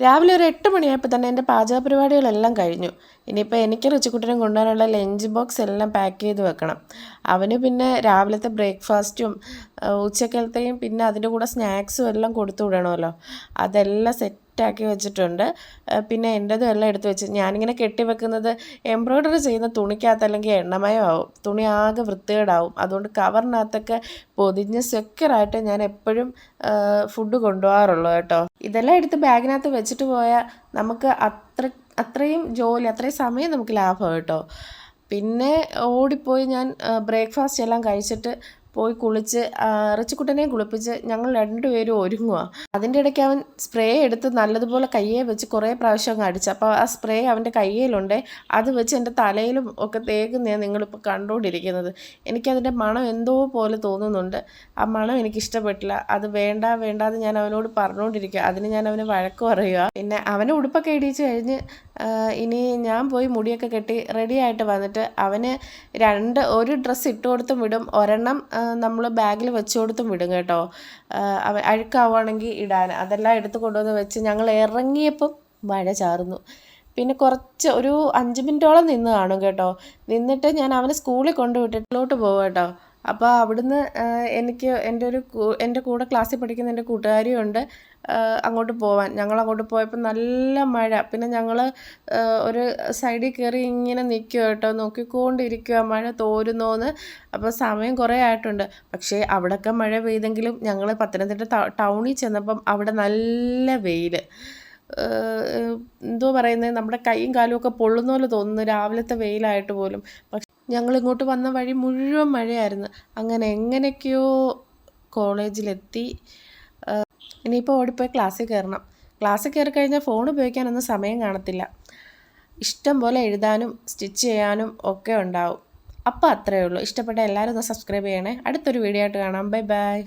രാവിലെ ഒരു എട്ട് മണിയായപ്പോൾ തന്നെ എന്റെ പാചക പരിപാടികളെല്ലാം കഴിഞ്ഞു. ഇനിയിപ്പോൾ എനിക്ക് റിച്ചുക്കുട്ടനും കൊണ്ടുവരാനുള്ള ലഞ്ച് ബോക്സ് എല്ലാം പാക്ക് ചെയ്ത് വെക്കണം. അവന് പിന്നെ രാവിലത്തെ ബ്രേക്ക്ഫാസ്റ്റും ഉച്ചക്കലത്തെയും പിന്നെ അതിന്റെ കൂടെ സ്നാക്സും എല്ലാം കൊടുത്തു വിടണമല്ലോ. അതെല്ലാം സെറ്റാക്കി വെച്ചിട്ടുണ്ട്. പിന്നെ എന്റെതും എല്ലാം എടുത്ത് വെച്ച് ഞാനിങ്ങനെ കെട്ടി വെക്കുന്നത് എംബ്രോയ്ഡറി ചെയ്യുന്ന തുണിക്കകത്ത് അല്ലെങ്കിൽ എണ്ണമയമാവും. തുണി ആകെ വൃത്തികേടാവും. അതുകൊണ്ട് കവറിനകത്തൊക്കെ പൊതിഞ്ഞ് സെക്യൂറായിട്ട് ഞാൻ എപ്പോഴും ഫുഡ് കൊണ്ടുപോകാറുള്ളൂ കേട്ടോ. ഇതെല്ലാം എടുത്ത് ബാഗിനകത്ത് വെച്ചിട്ട് പോയാൽ നമുക്ക് അത്ര അത്രയും ജോലി അത്രയും സമയം നമുക്ക് ലാഭം കേട്ടോ. പിന്നെ ഓടിപ്പോയി ഞാൻ ബ്രേക്ക്ഫാസ്റ്റ് എല്ലാം കഴിച്ചിട്ട് പോയി കുളിച്ച് ഇറച്ചിക്കുട്ടനെ കുളിപ്പിച്ച് ഞങ്ങൾ രണ്ടുപേരും ഒരുങ്ങുക അതിന്റെ ഇടയ്ക്ക് അവൻ സ്പ്രേ എടുത്ത് നല്ലതുപോലെ കയ്യെ വെച്ച് കുറേ പ്രാവശ്യം അങ്ങ് അടിച്ചു. അപ്പോൾ ആ സ്പ്രേ അവന്റെ കയ്യിലുണ്ട്. അത് വെച്ച് എന്റെ തലയിലും ഒക്കെ തേക്കുന്നതാണ് നിങ്ങളിപ്പോൾ കണ്ടുകൊണ്ടിരിക്കുന്നത്. എനിക്കതിന്റെ മണം എന്തോ പോലെ തോന്നുന്നുണ്ട്. ആ മണം എനിക്ക് ഇഷ്ടപ്പെട്ടില്ല അത് വേണ്ട വേണ്ട എന്ന് ഞാൻ അവനോട് പറഞ്ഞുകൊണ്ടിരിക്കുക. അതിന് ഞാൻ അവന് വഴക്ക് പറയുക. പിന്നെ അവനെ ഉടുപ്പൊക്കെ ഇടിച്ച് കഴിഞ്ഞ് ഇനി ഞാൻ പോയി മുടിയൊക്കെ കെട്ടി റെഡി ആയിട്ട് വന്നിട്ട് അവന് രണ്ട് ഒരു ഡ്രസ്സ് ഇട്ട് കൊടുത്തും വിടും. ഒരെണ്ണം നമ്മൾ ബാഗിൽ വെച്ച് കൊടുത്തും വിടും കേട്ടോ. അവ അഴുക്കാവുകയാണെങ്കിൽ ഇടാൻ. അതെല്ലാം എടുത്ത് കൊണ്ടുവന്ന് വെച്ച് ഞങ്ങൾ ഇറങ്ങിയപ്പം മഴ ചാറുന്നു. പിന്നെ കുറച്ച് ഒരു അഞ്ച് മിനിറ്റോളം നിന്ന് കാണും കേട്ടോ. നിന്നിട്ട് ഞാൻ അവനെ സ്കൂളിൽ കൊണ്ടുവിട്ടിട്ടിലോട്ട് പോകും കേട്ടോ. അപ്പോൾ അവിടുന്ന് എനിക്ക് എന്റെ ഒരു എന്റെ കൂടെ ക്ലാസ്സിൽ പഠിക്കുന്ന എന്റെ കൂട്ടുകാരിയുണ്ട് അങ്ങോട്ട് പോവാൻ. ഞങ്ങൾ അങ്ങോട്ട് പോയപ്പോൾ നല്ല മഴ. പിന്നെ ഞങ്ങൾ ഒരു സൈഡിൽ കയറി ഇങ്ങനെ നിൽക്കുക കേട്ടോ. നോക്കിക്കൊണ്ടിരിക്കുക മഴ തോരുന്നോന്ന്. അപ്പോൾ സമയം കുറേ ആയിട്ടുണ്ട്. പക്ഷേ അവിടെയൊക്കെ മഴ പെയ്തെങ്കിലും ഞങ്ങൾ പത്തനംതിട്ട ടൗണിൽ ചെന്നപ്പം അവിടെ നല്ല വെയിൽ എന്തോ പറയുന്നത്? നമ്മുടെ കൈയും കാലും ഒക്കെ പൊള്ളുന്ന പോലെ തോന്നുന്നു. രാവിലത്തെ വെയിലായിട്ട് പോലും. പക്ഷെ ഞങ്ങൾ ഇങ്ങോട്ട് വന്ന വഴി മുഴുവൻ മഴയായിരുന്നു. അങ്ങനെ എങ്ങനെയൊക്കെയോ കോളേജിലെത്തി. ഇനിയിപ്പോൾ ഓടിപ്പോയി ക്ലാസ്സിൽ കയറണം. ക്ലാസ്സിൽ കയറി കഴിഞ്ഞാൽ ഫോൺ ഉപയോഗിക്കാനൊന്നും സമയം കാണത്തില്ല. ഇഷ്ടം പോലെ എഴുതാനും സ്റ്റിച്ച് ചെയ്യാനും ഒക്കെ ഉണ്ടാവും. അപ്പോൾ അത്രയേ ഉള്ളൂ. ഇഷ്ടപ്പെട്ട എല്ലാവരും ഒന്ന് സബ്സ്ക്രൈബ് ചെയ്യണേ. അടുത്തൊരു വീഡിയോ ആയിട്ട് കാണാം. Bye bye.